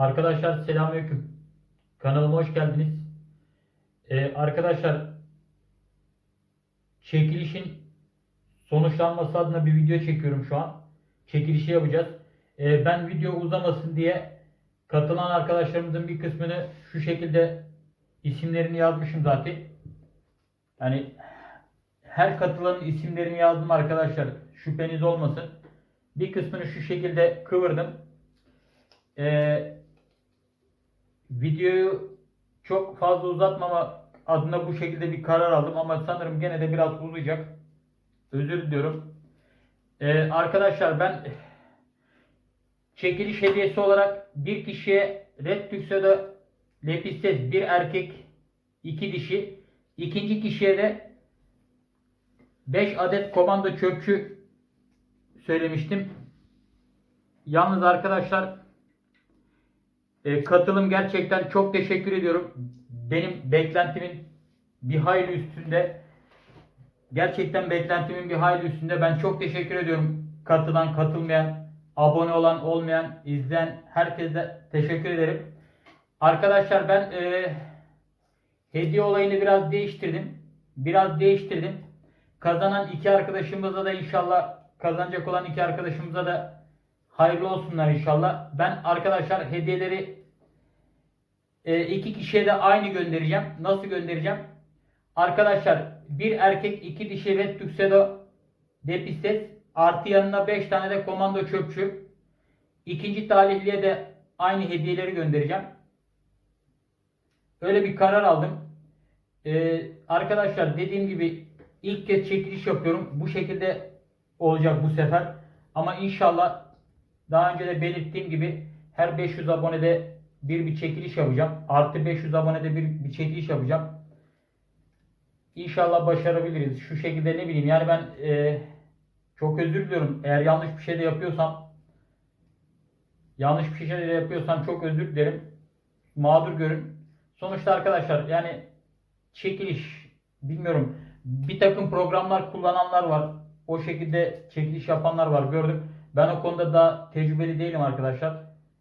Arkadaşlar selamünaleyküm. Kanalıma hoş geldiniz. Ee, arkadaşlar çekilişin sonuçlanması adına bir video çekiyorum şu an. Çekilişi yapacağız. Ee, ben video uzamasın diye katılan arkadaşlarımızın bir kısmını şu şekilde isimlerini yazmışım zaten. Yani her katılanın isimlerini yazdım arkadaşlar. Şüpheniz olmasın. Bir kısmını şu şekilde kıvırdım. Ee, videoyu çok fazla uzatmama adına bu şekilde bir karar aldım ama sanırım gene de biraz uzayacak. Özür diliyorum. Ee, arkadaşlar ben çekiliş hediyesi olarak bir kişiye Red Tuxedo Lepistes bir erkek iki dişi ikinci kişiye de 5 adet komando çöpçü söylemiştim. Yalnız arkadaşlar e, katılım gerçekten çok teşekkür ediyorum. Benim beklentimin bir hayli üstünde. Gerçekten beklentimin bir hayli üstünde. Ben çok teşekkür ediyorum. Katılan, katılmayan, abone olan, olmayan, izleyen herkese teşekkür ederim. Arkadaşlar ben e, hediye olayını biraz değiştirdim. Biraz değiştirdim. Kazanan iki arkadaşımıza da inşallah kazanacak olan iki arkadaşımıza da hayırlı olsunlar inşallah. Ben arkadaşlar hediyeleri e, iki kişiye de aynı göndereceğim. Nasıl göndereceğim? Arkadaşlar bir erkek iki dişi Red Tuxedo Depistes artı yanına 5 tane de komando çöpçü. İkinci talihliye de aynı hediyeleri göndereceğim. Öyle bir karar aldım. Ee, arkadaşlar dediğim gibi ilk kez çekiliş yapıyorum. Bu şekilde olacak bu sefer. Ama inşallah daha önce de belirttiğim gibi her 500 abonede bir bir çekiliş yapacağım. Artı 500 abonede bir, bir çekiliş yapacağım. İnşallah başarabiliriz. Şu şekilde ne bileyim yani ben e, çok özür diliyorum. Eğer yanlış bir şey de yapıyorsam yanlış bir şey de yapıyorsam çok özür dilerim. Mağdur görün. Sonuçta arkadaşlar yani çekiliş bilmiyorum bir takım programlar kullananlar var. O şekilde çekiliş yapanlar var gördüm. Ben o konuda daha tecrübeli değilim arkadaşlar.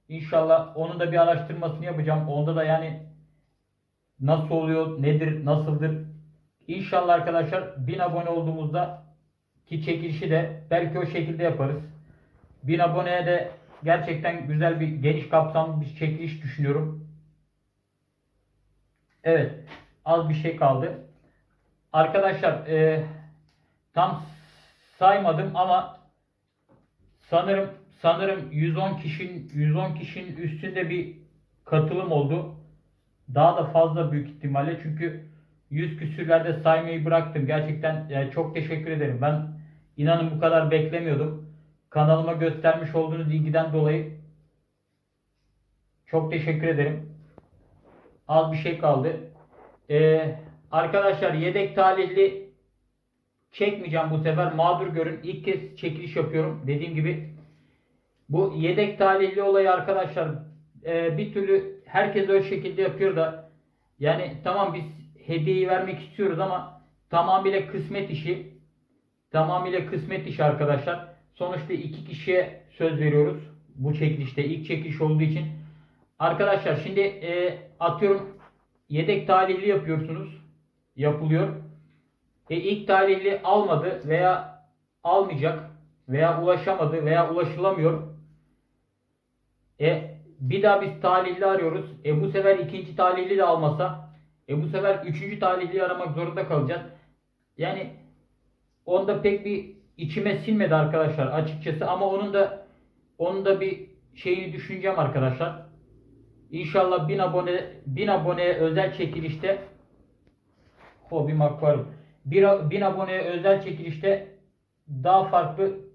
İnşallah onun da bir araştırmasını yapacağım. Onda da yani nasıl oluyor, nedir, nasıldır. İnşallah arkadaşlar 1000 abone olduğumuzda ki çekilişi de belki o şekilde yaparız. 1000 aboneye de gerçekten güzel bir geniş kapsamlı bir çekiliş düşünüyorum. Evet. Az bir şey kaldı. Arkadaşlar e, tam saymadım ama sanırım sanırım 110 kişinin 110 kişinin üstünde bir katılım oldu. Daha da fazla büyük ihtimalle çünkü 100 küsürlerde saymayı bıraktım. Gerçekten yani çok teşekkür ederim. Ben inanın bu kadar beklemiyordum. Kanalıma göstermiş olduğunuz ilgiden dolayı çok teşekkür ederim. Az bir şey kaldı. Ee, arkadaşlar yedek talihli çekmeyeceğim bu sefer. Mağdur görün. İlk kez çekiliş yapıyorum. Dediğim gibi bu yedek talihli olayı arkadaşlar e, bir türlü herkes öyle şekilde yapıyor da yani tamam biz hediyeyi vermek istiyoruz ama tamamıyla kısmet işi tamamıyla kısmet işi arkadaşlar. Sonuçta iki kişiye söz veriyoruz bu çekilişte. ilk çekiliş olduğu için. Arkadaşlar şimdi e, atıyorum yedek talihli yapıyorsunuz. Yapılıyor. E, ilk talihli almadı veya almayacak veya ulaşamadı veya ulaşılamıyor. E, bir daha biz talihli arıyoruz. E, bu sefer ikinci talihli de almasa e, bu sefer üçüncü talihli aramak zorunda kalacağız. Yani onda pek bir içime sinmedi arkadaşlar açıkçası ama onun da onun da bir şeyini düşüneceğim arkadaşlar. İnşallah 1000 abone 1000 aboneye özel çekilişte hobim akvaryum. 1000 aboneye özel çekilişte daha farklı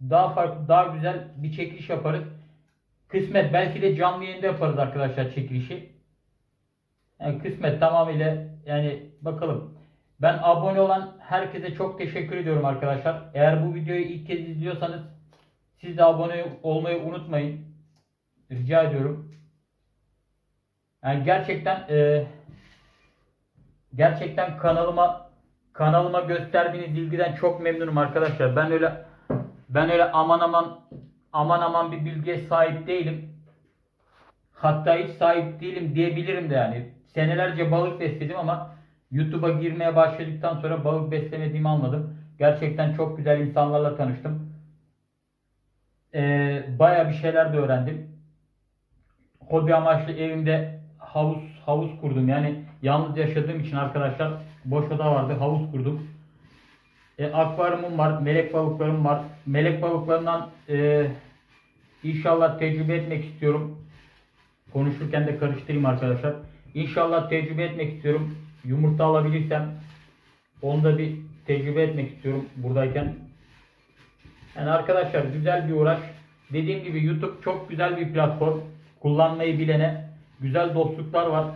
daha farklı daha güzel bir çekiliş yaparız. Kısmet belki de canlı yayında yaparız arkadaşlar çekilişi. Yani kısmet tamamıyla yani bakalım. Ben abone olan herkese çok teşekkür ediyorum arkadaşlar. Eğer bu videoyu ilk kez izliyorsanız siz de abone olmayı unutmayın. Rica ediyorum. Yani gerçekten e, gerçekten kanalıma kanalıma gösterdiğiniz ilgiden çok memnunum arkadaşlar. Ben öyle ben öyle aman aman aman aman bir bilgiye sahip değilim. Hatta hiç sahip değilim diyebilirim de yani. Senelerce balık besledim ama YouTube'a girmeye başladıktan sonra balık beslemediğimi anladım. Gerçekten çok güzel insanlarla tanıştım. Ee, Baya bir şeyler de öğrendim. Hobi amaçlı evimde havuz havuz kurdum. Yani yalnız yaşadığım için arkadaşlar boş oda vardı. Havuz kurdum. E, akvaryumum var. Melek balıklarım var. Melek balıklarından e, inşallah tecrübe etmek istiyorum. Konuşurken de karıştırayım arkadaşlar. İnşallah tecrübe etmek istiyorum. Yumurta alabilirsem onu da bir tecrübe etmek istiyorum buradayken. Yani arkadaşlar güzel bir uğraş. Dediğim gibi YouTube çok güzel bir platform. Kullanmayı bilene güzel dostluklar var.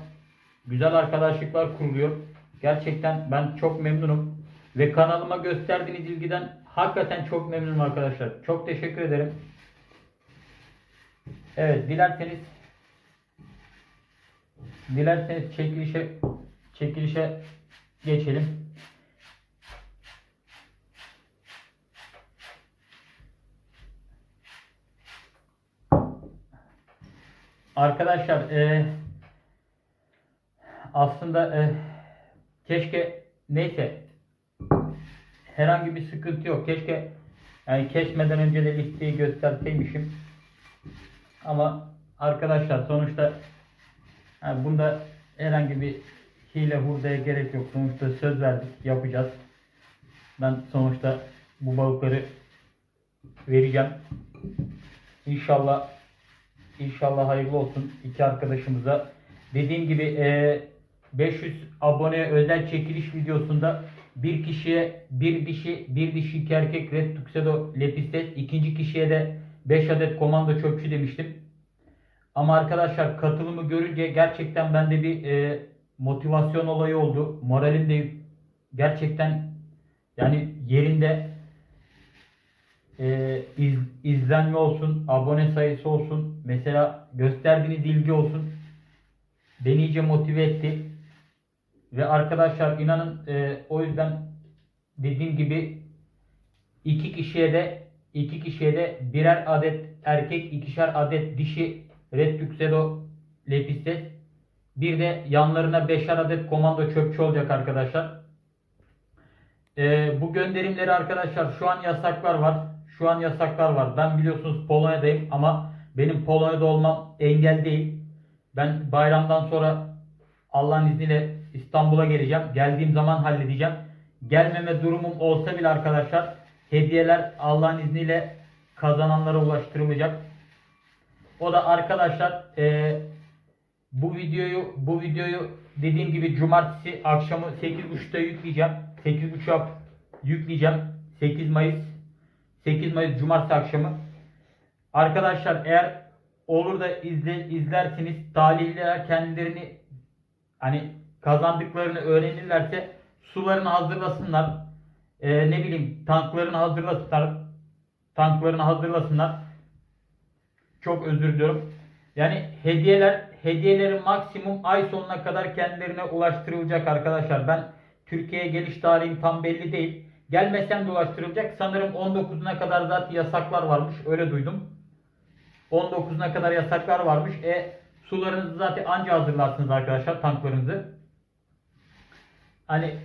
Güzel arkadaşlıklar kuruluyor. Gerçekten ben çok memnunum. Ve kanalıma gösterdiğiniz ilgiden hakikaten çok memnunum arkadaşlar. Çok teşekkür ederim. Evet dilerseniz dilerseniz çekilişe çekilişe geçelim. Arkadaşlar e, aslında e, keşke neyse herhangi bir sıkıntı yok. Keşke yani kesmeden önce de listeyi gösterseymişim. Ama arkadaşlar sonuçta yani bunda herhangi bir hile hurdaya gerek yok. Sonuçta söz verdik yapacağız. Ben sonuçta bu balıkları vereceğim. İnşallah İnşallah hayırlı olsun iki arkadaşımıza. Dediğim gibi e, 500 abone özel çekiliş videosunda bir kişiye bir dişi, bir dişi iki erkek Red Tuxedo Lepistes, ikinci kişiye de 5 adet komando çöpçü demiştim. Ama arkadaşlar katılımı görünce gerçekten bende bir e, motivasyon olayı oldu. Moralim de gerçekten yani yerinde e, iz, izlenme olsun, abone sayısı olsun, mesela gösterdiğiniz ilgi olsun. Beni iyice motive etti. Ve arkadaşlar inanın e, o yüzden dediğim gibi iki kişiye de iki kişiye de birer adet erkek, ikişer adet dişi Red Tuxedo Lepistes. Bir de yanlarına beşer adet komando çöpçü olacak arkadaşlar. E, bu gönderimleri arkadaşlar şu an yasaklar var. Şu an yasaklar var. Ben biliyorsunuz Polonya'dayım ama benim Polonya'da olmam engel değil. Ben bayramdan sonra Allah'ın izniyle İstanbul'a geleceğim. Geldiğim zaman halledeceğim. Gelmeme durumum olsa bile arkadaşlar hediyeler Allah'ın izniyle kazananlara ulaştırılacak. O da arkadaşlar e, bu videoyu bu videoyu dediğim gibi cumartesi akşamı 8.30'da yükleyeceğim. 8.30'a yükleyeceğim. 8 Mayıs 8 Mayıs Cumartesi akşamı. Arkadaşlar eğer olur da izle, izlersiniz talihliler kendilerini hani kazandıklarını öğrenirlerse sularını hazırlasınlar. Ee, ne bileyim tanklarını hazırlasınlar. Tanklarını hazırlasınlar. Çok özür diliyorum. Yani hediyeler hediyelerin maksimum ay sonuna kadar kendilerine ulaştırılacak arkadaşlar. Ben Türkiye'ye geliş tarihim tam belli değil. Gelmesem de ulaştırılacak. Sanırım 19'una kadar zaten yasaklar varmış. Öyle duydum. 19'una kadar yasaklar varmış. E sularınızı zaten anca hazırlarsınız arkadaşlar tanklarınızı. Hani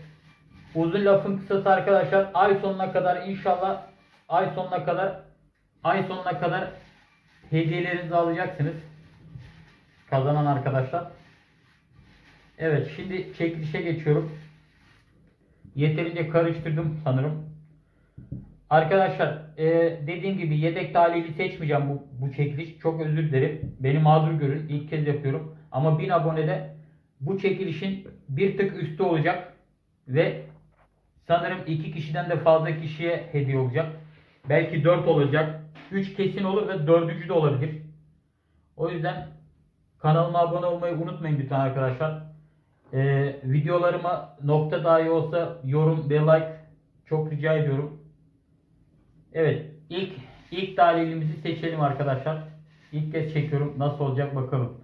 uzun lafın kısası arkadaşlar ay sonuna kadar inşallah ay sonuna kadar ay sonuna kadar hediyelerinizi alacaksınız. Kazanan arkadaşlar. Evet şimdi çekilişe geçiyorum. Yeterince karıştırdım sanırım. Arkadaşlar e, dediğim gibi yedek talihli seçmeyeceğim bu, bu çekiliş. Çok özür dilerim. Beni mağdur görün. İlk kez yapıyorum. Ama 1000 abonede bu çekilişin bir tık üstü olacak. Ve sanırım iki kişiden de fazla kişiye hediye olacak. Belki 4 olacak. 3 kesin olur ve 4. de olabilir. O yüzden kanalıma abone olmayı unutmayın lütfen arkadaşlar. Ee, videolarıma nokta dahi olsa yorum ve like çok rica ediyorum. Evet ilk ilk talihlimizi seçelim arkadaşlar. İlk kez çekiyorum. Nasıl olacak bakalım.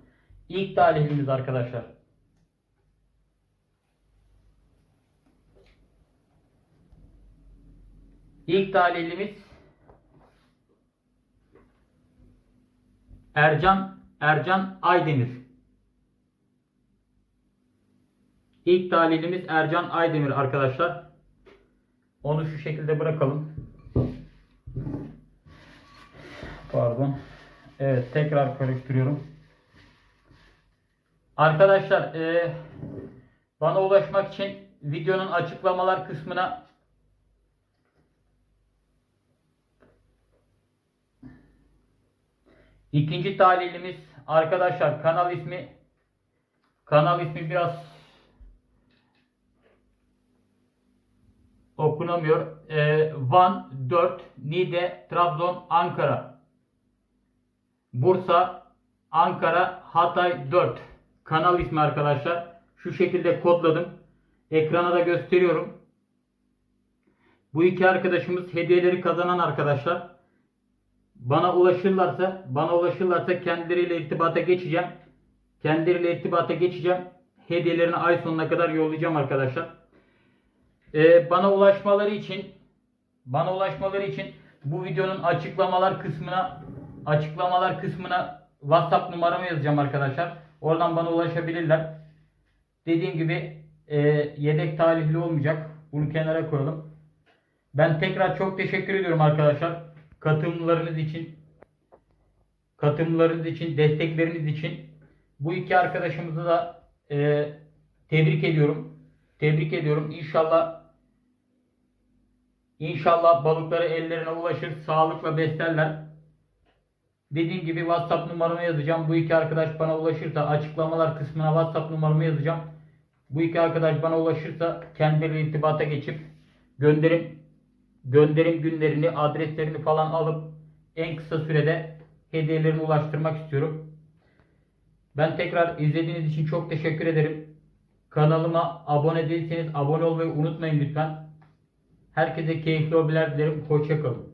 İlk talihlimiz arkadaşlar. İlk talihlimiz Ercan Ercan Aydemir. İlk talihimiz Ercan Aydemir arkadaşlar. Onu şu şekilde bırakalım. Pardon. Evet tekrar karıştırıyorum. Arkadaşlar e, bana ulaşmak için videonun açıklamalar kısmına ikinci talihimiz arkadaşlar kanal ismi kanal ismi biraz okunamıyor. E, Van 4 Niğde Trabzon Ankara Bursa Ankara Hatay 4 kanal ismi arkadaşlar. Şu şekilde kodladım. Ekrana da gösteriyorum. Bu iki arkadaşımız hediyeleri kazanan arkadaşlar. Bana ulaşırlarsa, bana ulaşırlarsa kendileriyle irtibata geçeceğim. Kendileriyle irtibata geçeceğim. Hediyelerini ay sonuna kadar yollayacağım arkadaşlar. Ee, bana ulaşmaları için bana ulaşmaları için bu videonun açıklamalar kısmına açıklamalar kısmına WhatsApp numaramı yazacağım arkadaşlar. Oradan bana ulaşabilirler. Dediğim gibi e, yedek talihli olmayacak. Bunu kenara koyalım. Ben tekrar çok teşekkür ediyorum arkadaşlar. Katılımlarınız için, katılımlarınız için, destekleriniz için. Bu iki arkadaşımızı da e, tebrik ediyorum. Tebrik ediyorum. İnşallah İnşallah balıkları ellerine ulaşır, sağlıkla beslerler. Dediğim gibi WhatsApp numaramı yazacağım. Bu iki arkadaş bana ulaşırsa açıklamalar kısmına WhatsApp numaramı yazacağım. Bu iki arkadaş bana ulaşırsa kendileri irtibata geçip gönderim gönderim günlerini, adreslerini falan alıp en kısa sürede hediyelerini ulaştırmak istiyorum. Ben tekrar izlediğiniz için çok teşekkür ederim. Kanalıma abone değilseniz abone olmayı unutmayın lütfen. Herkese keyifli hobiler dilerim. Hoşçakalın.